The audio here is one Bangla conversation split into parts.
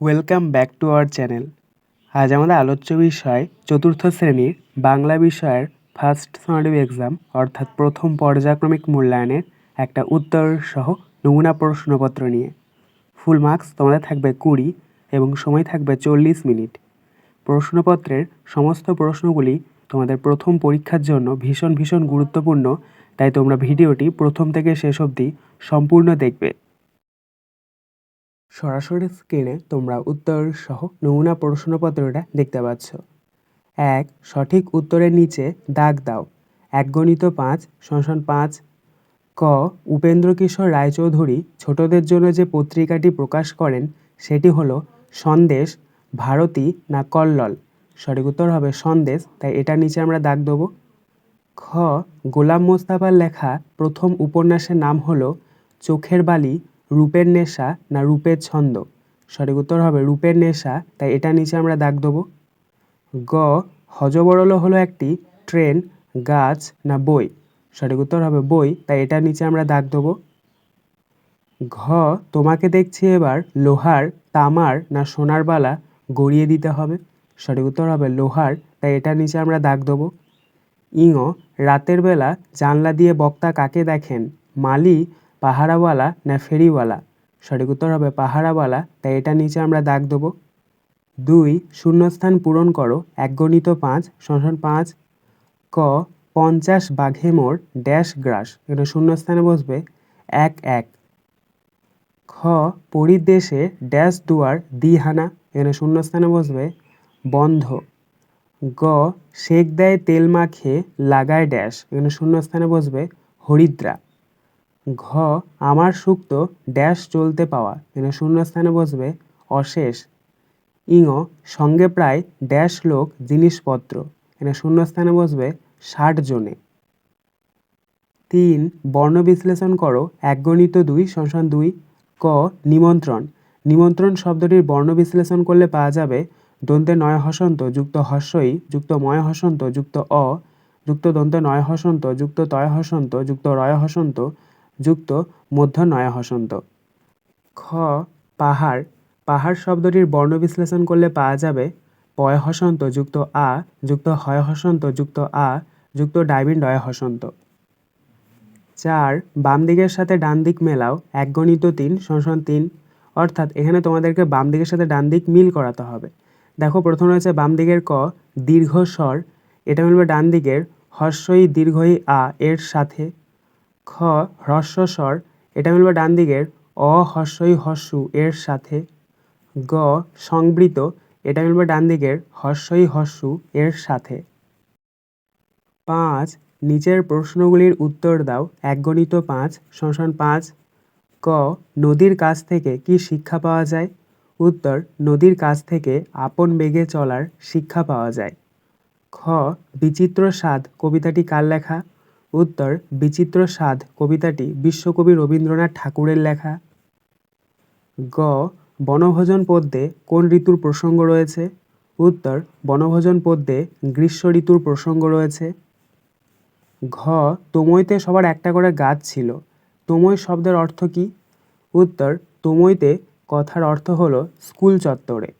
Welcome back to our channel আজ আমাদের আলোচ্য বিষয় চতুর্থ শ্রেণির বাংলা বিষয়ের ফার্স্ট সামারিভ এক্সাম অর্থাৎ প্রথম পর্যায়ক্রমিক মূল্যায়নের একটা উত্তর সহ নমুনা প্রশ্নপত্র নিয়ে। ফুল মার্কস তোমাদের থাকবে কুড়ি এবং সময় থাকবে চল্লিশ মিনিট। প্রশ্নপত্রের সমস্ত প্রশ্নগুলি তোমাদের প্রথম পরীক্ষার জন্য ভীষণ ভীষণ গুরুত্বপূর্ণ, তাই তোমরা ভিডিওটি প্রথম থেকে শেষ অবধি সম্পূর্ণ দেখবে। সরাসরি স্ক্রিনে তোমরা উত্তর সহ নমুনা প্রশ্নপত্রটা দেখতে পাচ্ছ। এক, সঠিক উত্তরের নিচে দাগ দাও। এক গণিত পাঁচ শোষণ পাঁচ। ক, উপেন্দ্র কিশোর রায়চৌধুরী ছোটদের জন্য যে পত্রিকাটি প্রকাশ করেন, সেটি হলো সন্দেশ, ভারতী না কল্লোল? সঠিক উত্তর হবে সন্দেশ, তাই এটার নিচে আমরা দাগ দেবো। খ, গোলাম মোস্তাফার লেখা প্রথম উপন্যাসের নাম হলো চোখের বালি রূপের নেশা না রূপের ছন্দ? সঠিক উত্তর হবে রূপের নেশা, তাই এটা নিচে আমরা দাগ দেবো। গ, হজবরল হলো একটি ট্রেন, গাছ না বই? সঠিক উত্তর হবে বই, তাই এটার নিচে আমরা দাগ দেবো। ঘ, তোমাকে দেখছি এবার লোহার, তামার না সোনার বালা গড়িয়ে দিতে হবে? সঠিক উত্তর হবে লোহার, তাই এটার নিচে আমরা দাগ দেবো। ইঙ, রাতের বেলা জানলা দিয়ে বক্তা কাকে দেখেন? মালি পাহারাওয়ালা না ফেরিওয়ালা? সঠিক উত্তর হবে পাহারাওয়ালা, তাই এটা নিচে আমরা দাগ দেবো। দুই, শূন্যস্থান পূরণ করো এক গণিত পাঁচ শোষণ পাঁচ, ক, পঞ্চাশ বাঘে মোর ড্যাশ গ্রাস। এখানে শূন্যস্থানে বসবে, এক এক। খ, পরিদেশে ড্যাশ দুয়ার দিহানা। এখানে শূন্যস্থানে বসবে, বন্ধ। গ, শেক দেয় তেল মাখে লাগায় ড্যাশ। এখানে শূন্যস্থানে বসবে হরিদ্রা। ঘ, আমার সুক্ত ড্যাশ চলতে পাওয়া। এখানে শূন্যস্থানে বসবে। অশেষ। ইঙ, সঙ্গে প্রায় ড্যাশ লোক জিনিসপত্র। এখানে শূন্যস্থানে বসবে ষাট জনে। তিন, বর্ণ বিশ্লেষণ করো। এক গণিত দুই সংসান দুই। ক, নিমন্ত্রণ। নিমন্ত্রণ শব্দটির বর্ণ বিশ্লেষণ করলে পাওয়া যাবে দন্তে নয় হসন্ত, যুক্ত হস্যই, যুক্ত ময় হসন্ত, যুক্ত অ, যুক্ত দন্তে নয় হসন্ত, যুক্ত তয় হসন্ত, যুক্ত রয় হসন্ত যুক্ত মধ্য নয় হসন্ত খ, পাহাড়। পাহাড় শব্দটির বর্ণ বিশ্লেষণ করলে পাওয়া যাবে পয় হসন্ত যুক্ত আ, যুক্ত হয় হসন্ত যুক্ত আ, যুক্ত ডাইবিন ডয় হসন্ত চার, বাম দিকের সাথে ডান দিক মেলাও এক গণিত তিন, শোষণ তিন। অর্থাৎ এখানে তোমাদেরকে বাম দিকের সাথে ডান দিক মিল করাতে হবে। দেখো, প্রথম রয়েছে বাম দিকের ক দীর্ঘ স্বর এটা মিলবে ডান দিকের, হর্ষই দীর্ঘই আ, এর সাথে। খ, হ্রস্ব স্বর, এটা মিলবে ডান দিকের অ হর্ষই হর্ষু এর সাথে। গ, সংবৃত, এটা মিলবে ডান দিকের হর্ষই হর্ষু এর সাথে। পাঁচ, নিচের প্রশ্নগুলির উত্তর দাও এক গণিত পাঁচ শোষণ পাঁচ। ক, নদীর কাছ থেকে কি শিক্ষা পাওয়া যায়? উত্তর, নদীর কাছ থেকে আপন বেগে চলার শিক্ষা পাওয়া যায়। খ, বিচিত্র স্বাদ, কবিতাটি কার লেখা? উত্তর, বিচিত্র স্বাদ, কবিতাটি বিশ্বকবি রবীন্দ্রনাথ ঠাকুরের লেখা। গ, বনভোজন পদ্যে কোন ঋতুর প্রসঙ্গ রয়েছে? উত্তর, বনভোজন পদ্যে গ্রীষ্ম ঋতুর প্রসঙ্গ রয়েছে। ঘ, তোমইতে সবার একটা করে গাছ ছিল। তোমই শব্দের অর্থ কী? উত্তর, তোমইতে কথার অর্থ হলো স্কুল চত্বরে।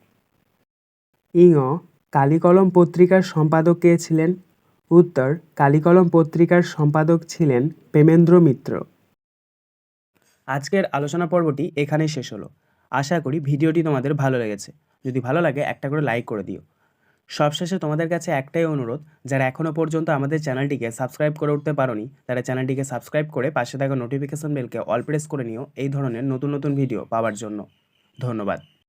ইঙ কালিকলম পত্রিকার সম্পাদক কে ছিলেন? উত্তর, কালিকলম পত্রিকার সম্পাদক ছিলেন প্রেমেন্দ্র মিত্র। আজকের আলোচনা পর্বটি এখানেই শেষ হলো। আশা করি ভিডিওটি তোমাদের ভালো লেগেছে। যদি ভালো লাগে, একটা করে লাইক করে দিও। সবশেষে তোমাদের কাছে একটাই অনুরোধ, যারা এখনও পর্যন্ত আমাদের চ্যানেলটিকে সাবস্ক্রাইব করে উঠতে পারোনি, তারা চ্যানেলটিকে সাবস্ক্রাইব করে পাশে থাকা নোটিফিকেশন বেলকে অল প্রেস করে নিও, এই ধরনের নতুন নতুন ভিডিও পাওয়ার জন্য। ধন্যবাদ।